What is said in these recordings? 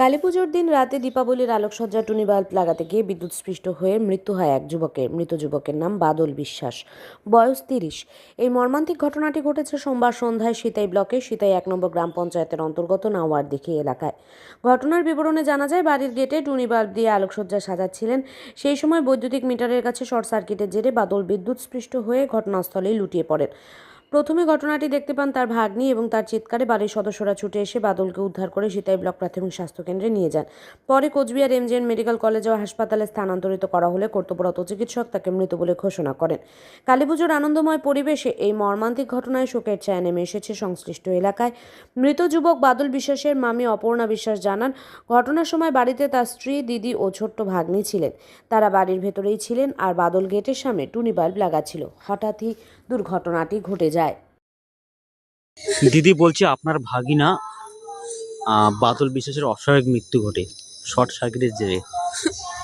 কালীপুজোর দিন রাতে দীপাবলির আলোকসজ্জা টুনি বাল্ব লাগাতে গিয়ে বিদ্যুৎস্পৃষ্ট হয়ে মৃত্যু হয় এক যুবকের মৃত যুবকের নাম বাদল বিশ্বাস। বয়স তিরিশ। এই মর্মান্তিক ঘটনাটি ঘটেছে সোমবার সন্ধ্যায় সিতাই ব্লকে সিতাই এক নম্বর গ্রাম পঞ্চায়েতের অন্তর্গত নাওয়ার দিঘি এলাকায়। ঘটনার বিবরণে জানা যায়, বাড়ির গেটে টুনি বাল্ব দিয়ে আলোকসজ্জা সাজাচ্ছিলেন। সেই সময় বৈদ্যুতিক মিটারের কাছে শর্ট সার্কিটের জেরে বাদল বিদ্যুৎস্পৃষ্ট হয়ে ঘটনাস্থলেই লুটিয়ে পড়েন। প্রথমে ঘটনাটি দেখতে পান তার ভাগ্নি এবং তার চিৎকারে বাড়ির সদস্যরা ছুটে এসে বাদলকে উদ্ধার করে সিতাই ব্লক প্রাথমিক স্বাস্থ্যকেন্দ্রে নিয়ে যান। পরে কোচবিহার এমজেএন মেডিকেল কলেজ ও হাসপাতালে স্থানান্তরিত করা হলে কর্তব্যরত চিকিৎসক তাকে মৃত বলে ঘোষণা করেন। কালীপুজোর আনন্দময় পরিবেশে এই মর্মান্তিক ঘটনায় শোকের ছায়া নেমে এসেছে সংশ্লিষ্ট এলাকায়। মৃত যুবক বাদল বিশ্বাসের মামি অপর্ণা বিশ্বাস জানান, ঘটনার সময় বাড়িতে তার স্ত্রী, দিদি ও ছোট্ট ভাগ্নি ছিলেন। তারা বাড়ির ভেতরেই ছিলেন আর বাদল গেটের সামনে টুনি বাল্ব লাগাচ্ছিল হঠাৎই দুর্ঘটনাটি ঘটে যায়। দিদি বলছি আপনার ভাগিনা বাদল বিশ্বাসের অস্বাভাবিক মৃত্যু ঘটে, শর্ট সার্কিটের জেরে।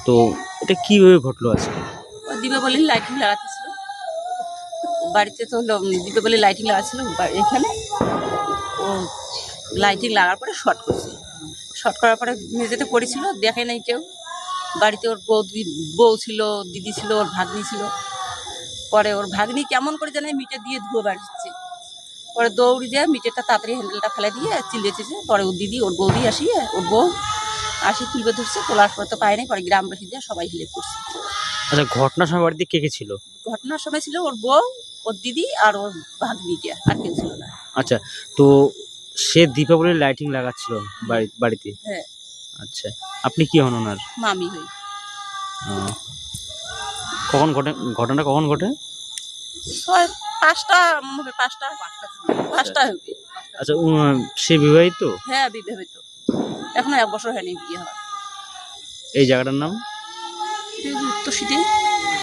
তো এটা কীভাবে ঘটলো আজকে? দীপাবলির লাইটিং লাগাতেছিল বাড়িতে তো হলো দীপাবলির লাইটিং লাগাচ্ছিল, বা- এখানে। ও লাইটিং লাগার পরে শর্ট করছে। শর্ট করার পরে মেঝেতে পড়েছিল দেখে নাই কেউ। বাড়িতে ওর বউ বউ ছিল, দিদি ছিল, ওর ভাগ্নি ছিল। পরে ওর ভাগ্নি কেমন করে জানে মিটার দিয়ে ধুয়ে বাড়িচ্ছে পরে দৌড়ি দিয়ে মিটারটা তাড়াতাড়ি হ্যান্ডেলটা ফেলে দিয়ে চিল্লিয়েছে পরে ওর দিদি ওর বৌদি আসিয়ে ওর বউ আসি তুলবে ধরছে তোলার পরে তো পায়নি পরে গ্রামবাসী দিয়ে সবাই হেল্প করছে। আচ্ছা ঘটনার সময় বাড়িতে কে কে ছিল? ঘটনার সময় ছিল ওর বউ ওর দিদি আর ওর ভাগ্নিটা আর কেউ ছিল না। আচ্ছা তো সে দীপাবলির লাইটিং লাগাচ্ছিল বাড়ি বাড়িতে? হ্যাঁ। আচ্ছা আপনি কি হন ওনার? মামি হই। কখন ঘটে ঘটনাটা কখন ঘটে? ছয় পাঁচটা মনে হবে পাঁচটা। পাঁচটা হবে আচ্ছা সে বিবাহিত? হ্যাঁ বিবাহিত। এখন এক বছর হয়নি বিয়ে হয় এই জায়গাটার নাম? তো সিটি।